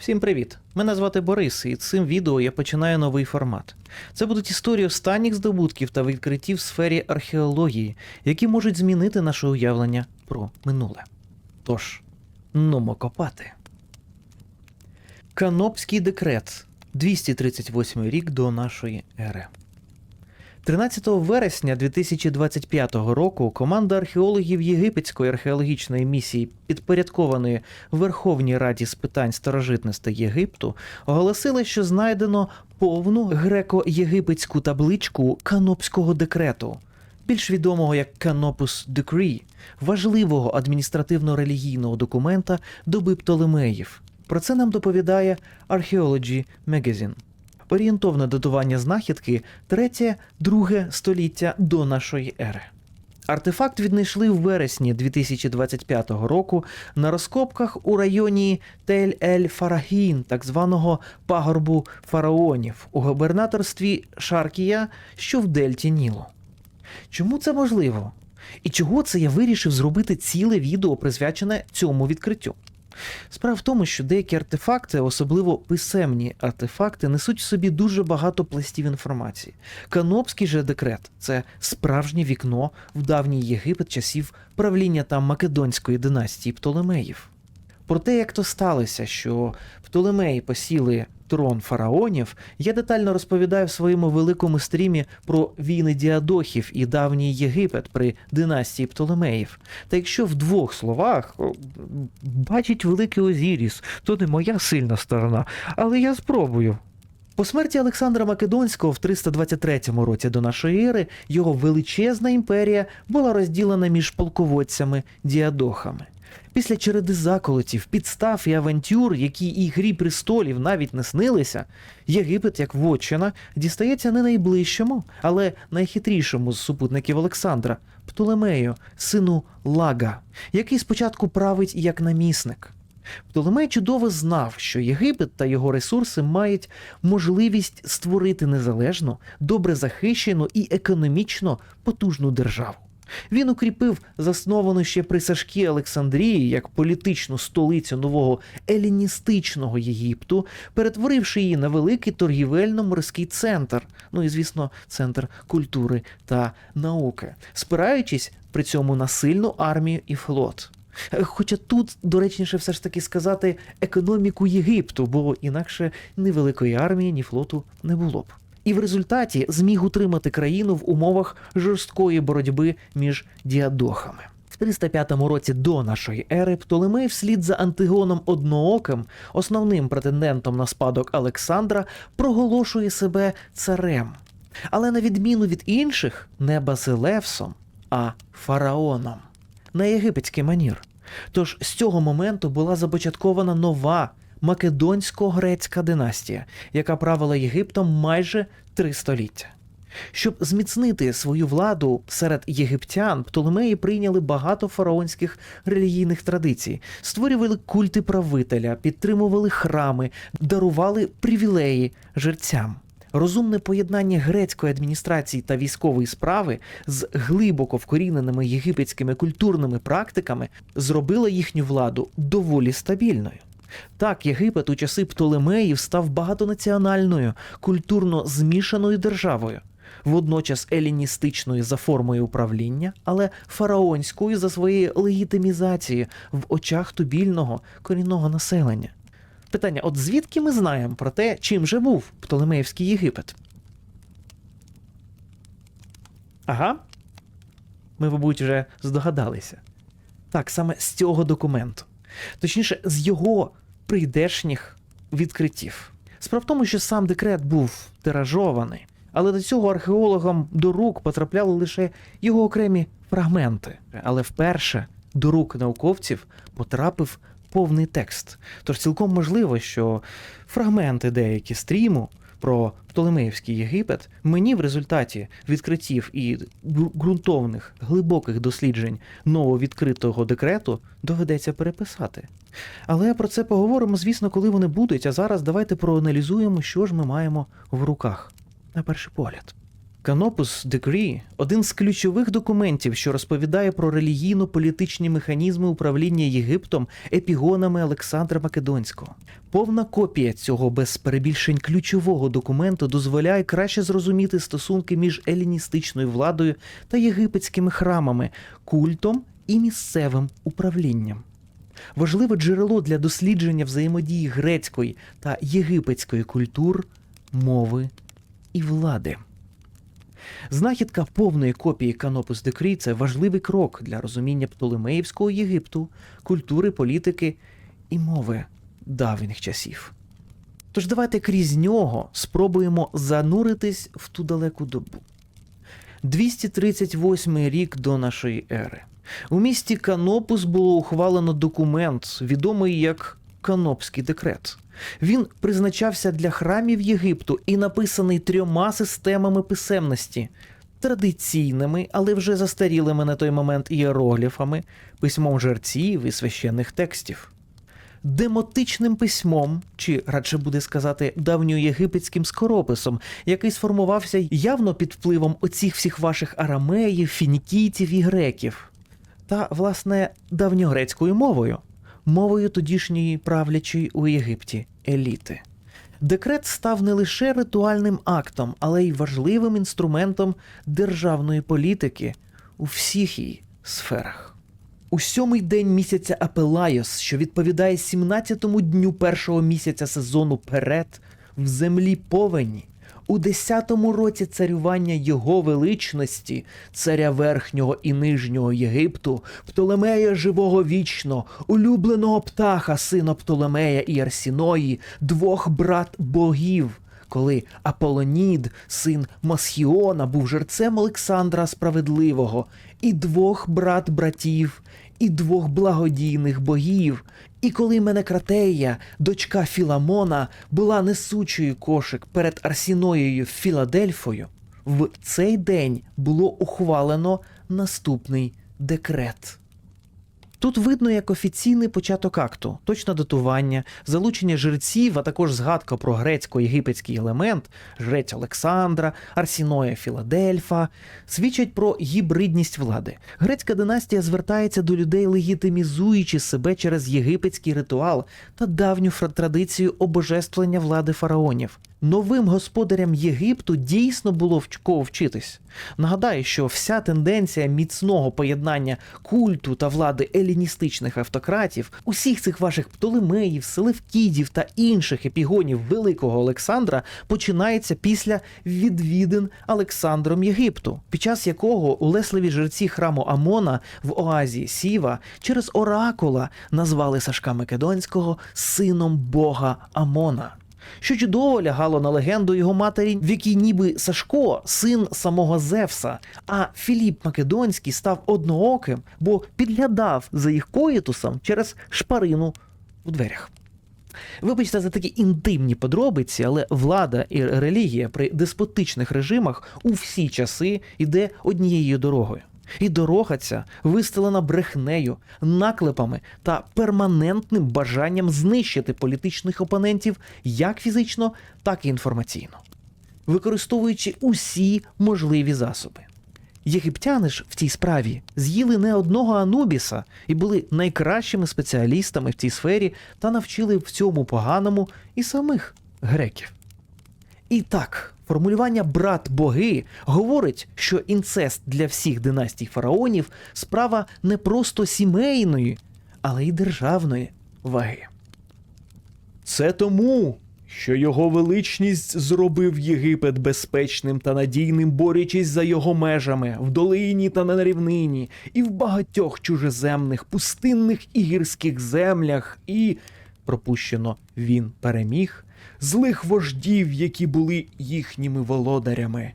Всім привіт! Мене звати Борис, і цим відео я починаю новий формат. Це будуть історії останніх здобутків та відкриттів в сфері археології, які можуть змінити наше уявлення про минуле. Тож, нумо копати. Канопський декрет 238 рік до нашої ери. 13 вересня 2025 року команда археологів Єгипетської археологічної місії, підпорядкованої Верховній Раді з питань старожитностей Єгипту, оголосила, що знайдено повну греко-єгипетську табличку Канопського декрету, більш відомого як Canopus Decree, важливого адміністративно-релігійного документа доби Птолемеїв. Про це нам доповідає Archaeology Magazine. Орієнтовне датування знахідки 3-2 століття до нашої ери. Артефакт віднайшли в вересні 2025 року на розкопках у районі Тель-Ель-Фарагін, так званого пагорбу фараонів у губернаторстві Шаркія, що в Дельті Нілу. Чому це можливо? І чого це я вирішив зробити ціле відео, присвячене цьому відкриттю? Справа в тому, що деякі артефакти, особливо писемні артефакти, несуть в собі дуже багато пластів інформації. Канопський же декрет це справжнє вікно в давній Єгипет часів правління там Македонської династії Птолемеїв. Про те, як то сталося, що Птолемеї посіли трон фараонів, я детально розповідаю в своєму великому стрімі про війни діадохів і давній Єгипет при династії Птолемеїв. Та якщо в двох словах бачить великий Озіріс, то не моя сильна сторона, але я спробую. По смерті Олександра Македонського в 323 році до нашої ери його величезна імперія була розділена між полководцями діадохами. Після череди заколотів, підстав і авантюр, які і грі престолів навіть не снилися, Єгипет, як вотчина, дістається не найближчому, але найхитрішому з супутників Олександра Птолемею, сину Лага, який спочатку править як намісник. Птолемей чудово знав, що Єгипет та його ресурси мають можливість створити незалежну, добре захищену і економічно потужну державу. Він укріпив засновану ще при Сашкі Олександрії як політичну столицю нового еліністичного Єгипту, перетворивши її на великий торгівельно-морський центр, ну і звісно, центр культури та науки, спираючись при цьому на сильну армію і флот. Хоча тут доречніше все ж таки сказати економіку Єгипту, бо інакше ні великої армії, ні флоту не було б. І в результаті зміг утримати країну в умовах жорсткої боротьби між діадохами. В 305 році до нашої ери Птолемей вслід за Антигоном Однооким, основним претендентом на спадок Олександра, проголошує себе царем. Але на відміну від інших, не Басилевсом, а фараоном на єгипетський манір. Тож з цього моменту була започаткована нова македонсько-грецька династія, яка правила Єгиптом майже три століття. Щоб зміцнити свою владу серед єгиптян, Птолемеї прийняли багато фараонських релігійних традицій, створювали культи правителя, підтримували храми, дарували привілеї жерцям. Розумне поєднання грецької адміністрації та військової справи з глибоко вкоріненими єгипетськими культурними практиками зробило їхню владу доволі стабільною. Так, Єгипет у часи Птолемеїв став багатонаціональною, культурно змішаною державою, водночас еліністичною за формою управління, але фараонською за своєю легітимізацією в очах тубільного корінного населення. Питання: от звідки ми знаємо про те, чим же був Птолемеївський Єгипет? Ага. Ми, мабуть, вже здогадалися. Так, саме з цього документу. Точніше, з його прийдешніх відкриттів. Справа в тому, що сам декрет був тиражований, але до цього археологам до рук потрапляли лише його окремі фрагменти. Але вперше до рук науковців потрапив повний текст. Тож цілком можливо, що фрагменти деякі стріму про Птолемеївський Єгипет мені в результаті відкриттів і ґрунтовних глибоких досліджень нововідкритого декрету доведеться переписати. Але про це поговоримо, звісно, коли вони будуть. А зараз давайте проаналізуємо, що ж ми маємо в руках на перший погляд. Canopus Decree – один з ключових документів, що розповідає про релігійно-політичні механізми управління Єгиптом епігонами Олександра Македонського. Повна копія цього без перебільшень ключового документу дозволяє краще зрозуміти стосунки між еліністичною владою та єгипетськими храмами, культом і місцевим управлінням. Важливе джерело для дослідження взаємодії грецької та єгипетської культур, мови і влади. Знахідка повної копії Канопус Декрі це важливий крок для розуміння Птолемеївського Єгипту, культури, політики і мови давніх часів. Тож давайте крізь нього спробуємо зануритись в ту далеку добу. 238 рік до нашої ери. У місті Канопус було ухвалено документ, відомий як Канопський декрет. Він призначався для храмів Єгипту і написаний трьома системами писемності: традиційними, але вже застарілими на той момент ієрогліфами, письмом жерців і священних текстів. Демотичним письмом, чи радше буде сказати давньоєгипетським скорописом, який сформувався явно під впливом оцих всіх ваших арамеїв, фінікійців і греків, та, власне, давньогрецькою мовою, мовою тодішньої правлячої у Єгипті еліти. Декрет став не лише ритуальним актом, але й важливим інструментом державної політики у всіх її сферах. У сьомий день місяця Апелайос, що відповідає 17-му дню першого місяця сезону Перет, в землі повені, у десятому році царювання його величності, царя верхнього і нижнього Єгипту, Птолемея живого вічно, улюбленого птаха, сина Птолемея і Арсіної, двох брат богів. Коли Аполонід, син Масхіона, був жерцем Олександра Справедливого, і двох брат братів, і двох благодійних богів, і коли Менекратея, дочка Філамона, була несучою кошик перед Арсіноєю Філадельфою, в цей день було ухвалено наступний декрет. Тут видно як офіційний початок акту, точне датування, залучення жреців, а також згадка про грецько-єгипетський елемент, жрець Олександра, Арсіноя Філадельфа, свідчать про гібридність влади. Грецька династія звертається до людей, легітимізуючи себе через єгипетський ритуал та давню традицію обожествлення влади фараонів. Новим господарям Єгипту дійсно було в кого вчитись. Нагадаю, що вся тенденція міцного поєднання культу та влади еліністичних автократів, усіх цих ваших Птолемеїв, Селевкідів та інших епігонів Великого Олександра починається після відвідин Олександром Єгипту, під час якого улесливі жерці храму Амона в оазі Сіва через оракула назвали Сашка Македонського сином бога Амона що чудово лягало на легенду його матері, в якій ніби Сашко, син самого Зевса, а Філіп Македонський став однооким, бо підглядав за їх коїтусом через шпарину в дверях. Вибачте за такі інтимні подробиці, але влада і релігія при деспотичних режимах у всі часи йде однією дорогою. І дорога ця вистелена брехнею, наклепами та перманентним бажанням знищити політичних опонентів як фізично, так і інформаційно, використовуючи усі можливі засоби. Єгиптяни ж в цій справі з'їли не одного Анубіса і були найкращими спеціалістами в цій сфері та навчили в цьому поганому і самих греків. І так, формулювання брат боги говорить, що інцест для всіх династій фараонів справа не просто сімейної, але й державної ваги. Це тому, що його величність зробив Єгипет безпечним та надійним, борючись за його межами в долині та на рівнині, і в багатьох чужеземних, пустинних і гірських землях, і пропущено він переміг злих вождів, які були їхніми володарями.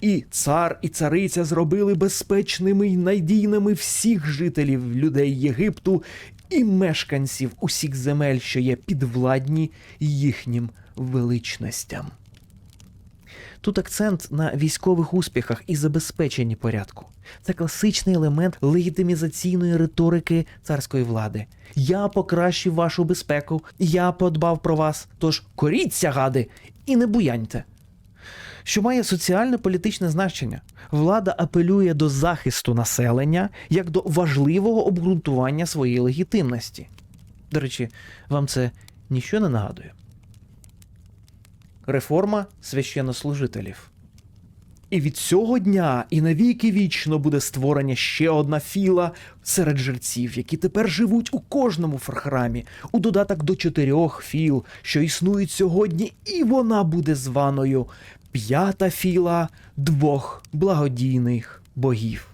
І цар і цариця зробили безпечними й надійними всіх жителів людей Єгипту і мешканців усіх земель, що є підвладні їхнім величностям. Тут акцент на військових успіхах і забезпеченні порядку. Це класичний елемент легітимізаційної риторики царської влади. Я покращив вашу безпеку, я подбав про вас. Тож коріться, гади, і не буяньте. що має соціально-політичне значення. Влада апелює до захисту населення як до важливого обґрунтування своєї легітимності. До речі, вам це ніщо не нагадує? Реформа священнослужителів. І від цього дня і навіки вічно буде створення ще одна філа серед жерців, які тепер живуть у кожному фархрамі, у додаток до чотирьох філ, що існують сьогодні, і вона буде званою п'ята філа двох благодійних богів.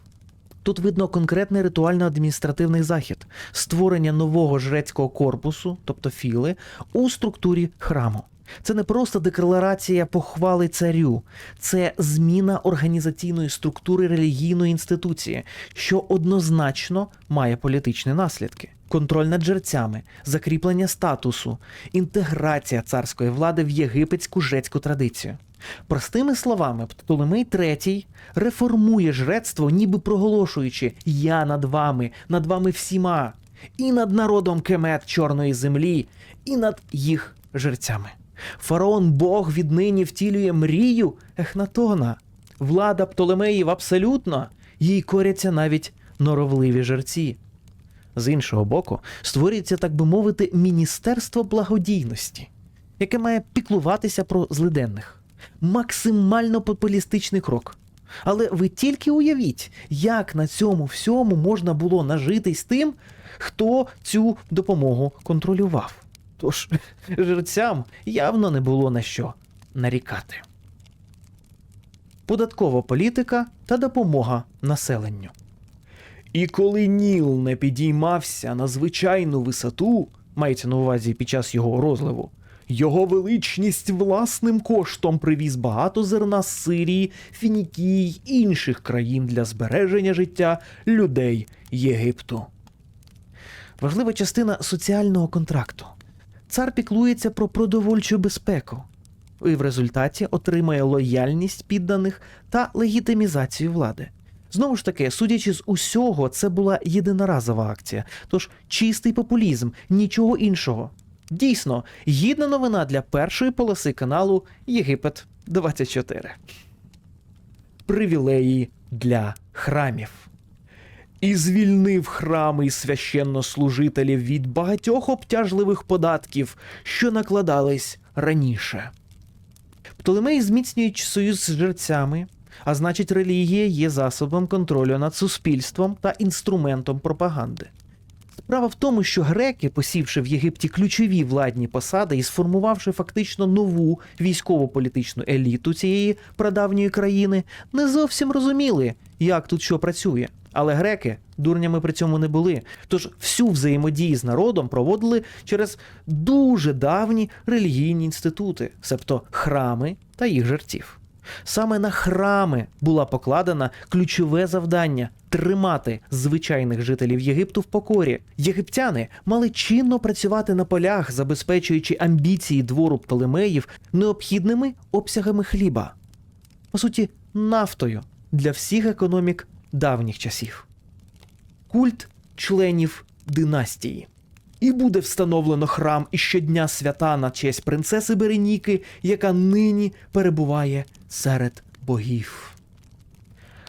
Тут видно конкретний ритуально-адміністративний захід створення нового жрецького корпусу, тобто філи, у структурі храму. Це не просто декларація похвали царю, це зміна організаційної структури релігійної інституції, що однозначно має політичні наслідки. Контроль над жерцями, закріплення статусу, інтеграція царської влади в єгипетську жрецьку традицію. Простими словами, Птолемей III реформує жрецтво, ніби проголошуючи Я над вами, над вами всіма, і над народом кемет чорної землі, і над їх жерцями. Фараон Бог віднині втілює мрію Ехнатона. Влада Птолемеїв абсолютно, їй коряться навіть норовливі жерці. З іншого боку, створюється, так би мовити, Міністерство благодійності, яке має піклуватися про злиденних. Максимально популістичний крок. Але ви тільки уявіть, як на цьому всьому можна було нажитись тим, хто цю допомогу контролював. Тож жерцям явно не було на що нарікати. Податкова політика та допомога населенню. І коли Ніл не підіймався на звичайну висоту, мається на увазі під час його розливу, його величність власним коштом привіз багато зерна з Сирії, Фінікії й інших країн для збереження життя людей Єгипту. Важлива частина соціального контракту. Цар піклується про продовольчу безпеку і в результаті отримає лояльність підданих та легітимізацію влади. Знову ж таки, судячи з усього, це була єдиноразова акція, тож чистий популізм, нічого іншого. Дійсно, гідна новина для першої полоси каналу Єгипет 24. Привілеї для храмів. І звільнив храми й священнослужителів від багатьох обтяжливих податків, що накладались раніше. Птолемей зміцнюють союз з жерцями, а значить, релігія є засобом контролю над суспільством та інструментом пропаганди. Справа в тому, що греки, посівши в Єгипті ключові владні посади і сформувавши фактично нову військово-політичну еліту цієї прадавньої країни, не зовсім розуміли, як тут що працює. Але греки дурнями при цьому не були. Тож всю взаємодію з народом проводили через дуже давні релігійні інститути, себто храми та їх жерців. Саме на храми була покладена ключове завдання тримати звичайних жителів Єгипту в покорі. Єгиптяни мали чинно працювати на полях, забезпечуючи амбіції двору Птолемеїв необхідними обсягами хліба, по суті, нафтою для всіх економік давніх часів. Культ членів династії. І буде встановлено храм і щодня свята на честь принцеси Береніки, яка нині перебуває серед богів.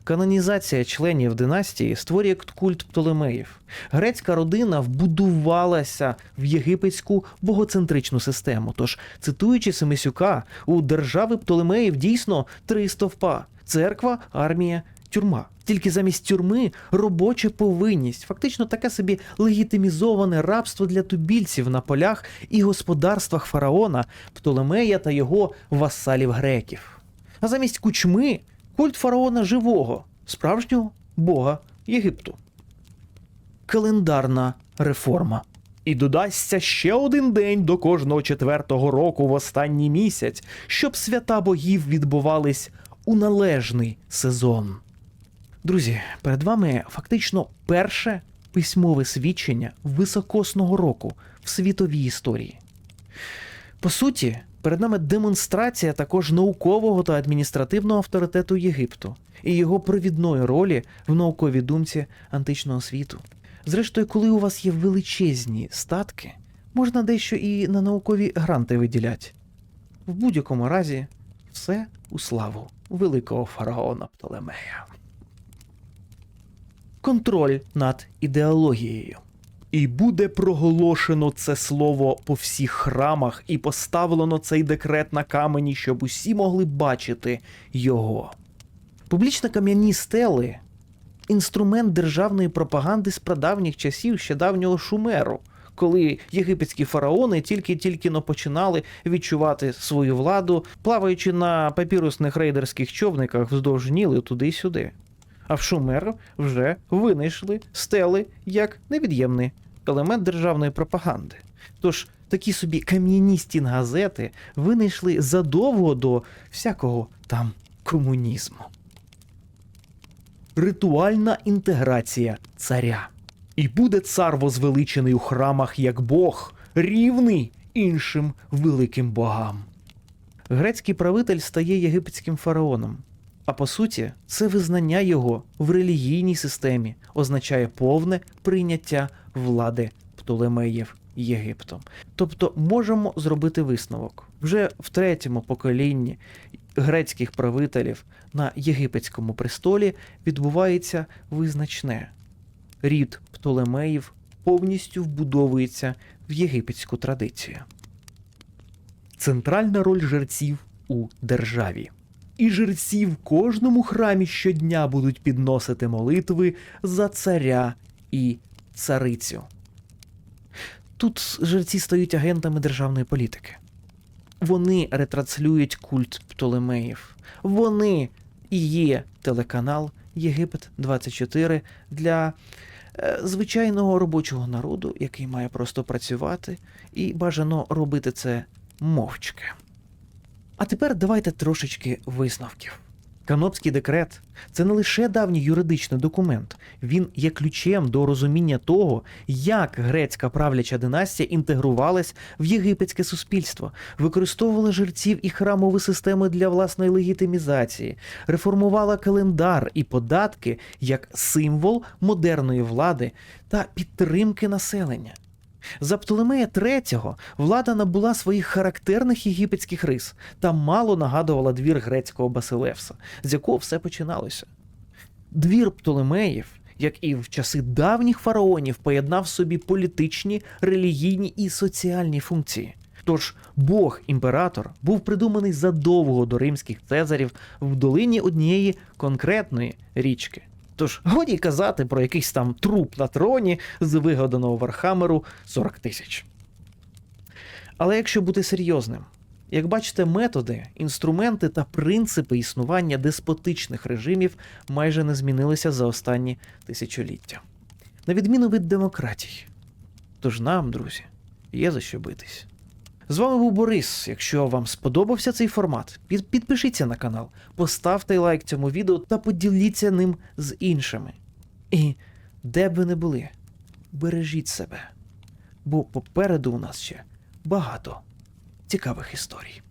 Канонізація членів династії створює культ Птолемеїв. Грецька родина вбудувалася в єгипетську богоцентричну систему. Тож, цитуючи Семисюка, у держави Птолемеїв дійсно три стовпа: церква, армія, тюрма. Тільки замість тюрми робоча повинність, фактично таке собі легітимізоване рабство для тубільців на полях і господарствах фараона, Птолемея та його васалів греків. А замість кучми культ фараона живого, справжнього бога Єгипту. Календарна реформа. І додасться ще один день до кожного четвертого року в останній місяць, щоб свята богів відбувались у належний сезон. Друзі, перед вами фактично перше письмове свідчення високосного року в світовій історії. По суті, перед нами демонстрація також наукового та адміністративного авторитету Єгипту і його провідної ролі в науковій думці античного світу. Зрештою, коли у вас є величезні статки, можна дещо і на наукові гранти виділяти. В будь-якому разі, Все у славу великого фараона Птолемея. Контроль над ідеологією. І буде проголошено це слово по всіх храмах, і поставлено цей декрет на камені, щоб усі могли бачити його. Публічно кам'яні стели інструмент державної пропаганди з прадавніх часів ще давнього Шумеру, коли єгипетські фараони тільки-тільки починали відчувати свою владу, плаваючи на папірусних рейдерських човниках вздовж Ніли туди-сюди. А в Шумер вже винайшли стели як невід'ємний елемент державної пропаганди. Тож такі собі кам'яні стінгазети винайшли задовго до всякого там комунізму. Ритуальна інтеграція царя. І буде цар возвеличений у храмах як Бог, рівний іншим великим богам. Грецький правитель стає єгипетським фараоном. А по суті, це визнання його в релігійній системі означає повне прийняття влади Птолемеїв Єгиптом. Тобто можемо зробити висновок вже в третьому поколінні грецьких правителів на єгипетському престолі відбувається визначне. Рід Птолемеїв повністю вбудовується в єгипетську традицію. Центральна роль жерців у державі. І жерці в кожному храмі щодня будуть підносити молитви за царя і царицю. Тут жерці стають агентами державної політики. Вони ретранслюють культ Птолемеїв. Вони і є телеканал Єгипет 24 для е, звичайного робочого народу, який має просто працювати, і бажано робити це мовчки. А тепер давайте трошечки висновків. Канопський декрет це не лише давній юридичний документ, він є ключем до розуміння того, як грецька правляча династія інтегрувалась в єгипетське суспільство, використовувала жерців і храмові системи для власної легітимізації, реформувала календар і податки як символ модерної влади та підтримки населення. За Птолемея III влада набула своїх характерних єгипетських рис та мало нагадувала двір грецького Басилевса, з якого все починалося. Двір Птолемеїв, як і в часи давніх фараонів, поєднав в собі політичні, релігійні і соціальні функції. Тож Бог імператор був придуманий задовго до римських цезарів в долині однієї конкретної річки. Тож годі казати про якийсь там труп на троні з вигаданого Вархамеру 40 тисяч. Але якщо бути серйозним, як бачите, методи, інструменти та принципи існування деспотичних режимів майже не змінилися за останні тисячоліття, на відміну від демократій. Тож нам, друзі, є за що битись. З вами був Борис. Якщо вам сподобався цей формат, під- підпишіться на канал, поставте лайк цьому відео та поділіться ним з іншими. І де б ви не були, бережіть себе, бо попереду у нас ще багато цікавих історій.